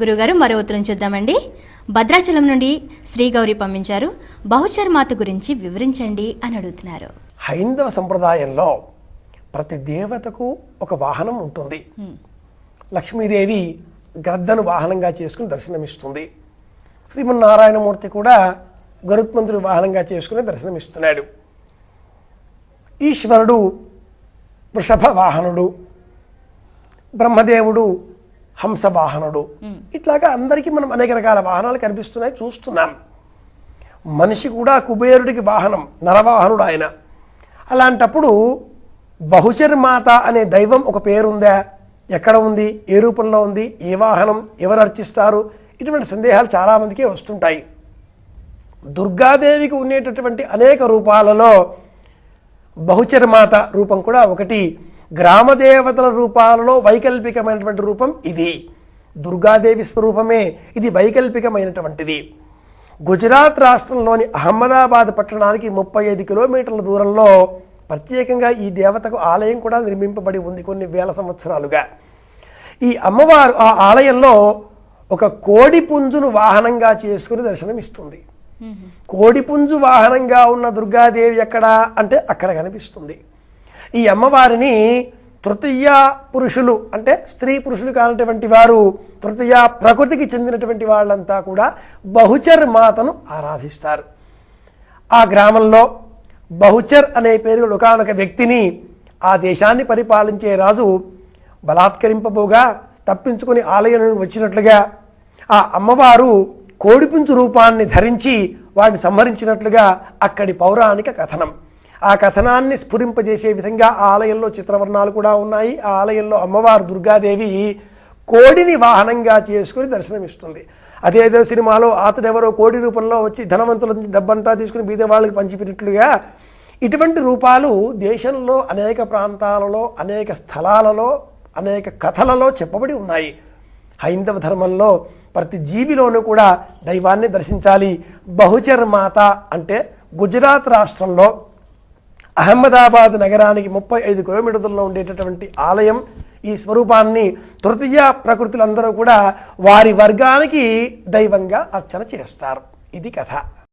గురుగారు మరో ఉత్తరం చూద్దామండి. భద్రాచలం నుండి శ్రీ గౌరి పంపించారు. బహుచర్ మాత గురించి వివరించండి అని అడుగుతున్నారు. హైందవ సంప్రదాయంలో ప్రతి దేవతకు ఒక వాహనం ఉంటుంది. లక్ష్మీదేవి గ్రద్దను వాహనంగా చేసుకుని దర్శనమిస్తుంది. శ్రీమన్నారాయణమూర్తి కూడా గరుత్మంతుడి వాహనంగా చేసుకుని దర్శనమిస్తున్నాడు. ఈశ్వరుడు వృషభ వాహనుడు బ్రహ్మదేవుడు హంస వాహనుడు ఇట్లాగా అందరికీ మనం అనేక రకాల వాహనాలు కనిపిస్తున్నాయి చూస్తున్నాం. మనిషి కూడా కుబేరుడికి వాహనం నరవాహనుడు ఆయన. అలాంటప్పుడు బహుచర్మాత అనే దైవం ఒక పేరుందా? ఎక్కడ ఉంది? ఏ రూపంలో ఉంది? ఏ వాహనం? ఎవరు అర్చిస్తారు? ఇటువంటి సందేహాలు చాలామందికి వస్తుంటాయి. దుర్గాదేవికి ఉండేటటువంటి అనేక రూపాలలో బహుచర్మాత రూపం కూడా ఒకటి. గ్రామదేవతల రూపాలలో వైకల్పికమైనటువంటి రూపం ఇది. దుర్గాదేవి స్వరూపమే ఇది వైకల్పికమైనటువంటిది. గుజరాత్ రాష్ట్రంలోని అహ్మదాబాద్ పట్టణానికి ముప్పై ఐదు కిలోమీటర్ల దూరంలో ప్రత్యేకంగా ఈ దేవతకు ఆలయం కూడా నిర్మింపబడి ఉంది కొన్ని వేల సంవత్సరాలుగా. ఈ అమ్మవారు ఆ ఆలయంలో ఒక కోడి పుంజును వాహనంగా చేసుకుని దర్శనమిస్తుంది. కోడిపుంజు వాహనంగా ఉన్న దుర్గాదేవి ఎక్కడ అంటే అక్కడ కనిపిస్తుంది. ఈ అమ్మవారిని తృతీయ పురుషులు అంటే స్త్రీ పురుషులు కానటువంటి వారు తృతీయ ప్రకృతికి చెందినటువంటి వాళ్ళంతా కూడా బహుచర్ మాతను ఆరాధిస్తారు. ఆ గ్రామంలో బహుచర్ అనే పేరు ఒకనొక వ్యక్తిని ఆ దేశాన్ని పరిపాలించే రాజు బలాత్కరింపబోగా తప్పించుకుని ఆలయం నుండి వచ్చినట్లుగా ఆ అమ్మవారు కోడిపుంచు రూపాన్ని ధరించి వాడిని సంహరించినట్లుగా అక్కడి పౌరాణిక కథనం. ఆ కథనాన్ని స్ఫురింపజేసే విధంగా ఆలయంలో చిత్రవర్ణాలు కూడా ఉన్నాయి. ఆ ఆలయంలో అమ్మవారు దుర్గాదేవి కోడిని వాహనంగా చేసుకుని దర్శనమిస్తుంది. అదేదో సినిమాలో అతడెవరో కోడి రూపంలో వచ్చి ధనవంతుల నుంచి డబ్బంతా తీసుకుని బీదవాళ్ళకి పంచిపెట్టినట్లుగా ఇటువంటి రూపాలు దేశంలో అనేక ప్రాంతాలలో అనేక స్థలాలలో అనేక కథలలో చెప్పబడి ఉన్నాయి. హైందవ ధర్మంలో ప్రతి జీవిలోనూ కూడా దైవాన్ని దర్శించాలి. బహుచర్ మాత అంటే గుజరాత్ రాష్ట్రంలో అహ్మదాబాద్ నగరానికి ముప్పై ఐదు కిలోమీటర్లలో ఉండేటటువంటి ఆలయం. ఈ స్వరూపాన్ని తృతీయ ప్రకృతులందరూ కూడా వారి వర్గానికి దైవంగా అర్చన చేస్తారు. ఇది కథ.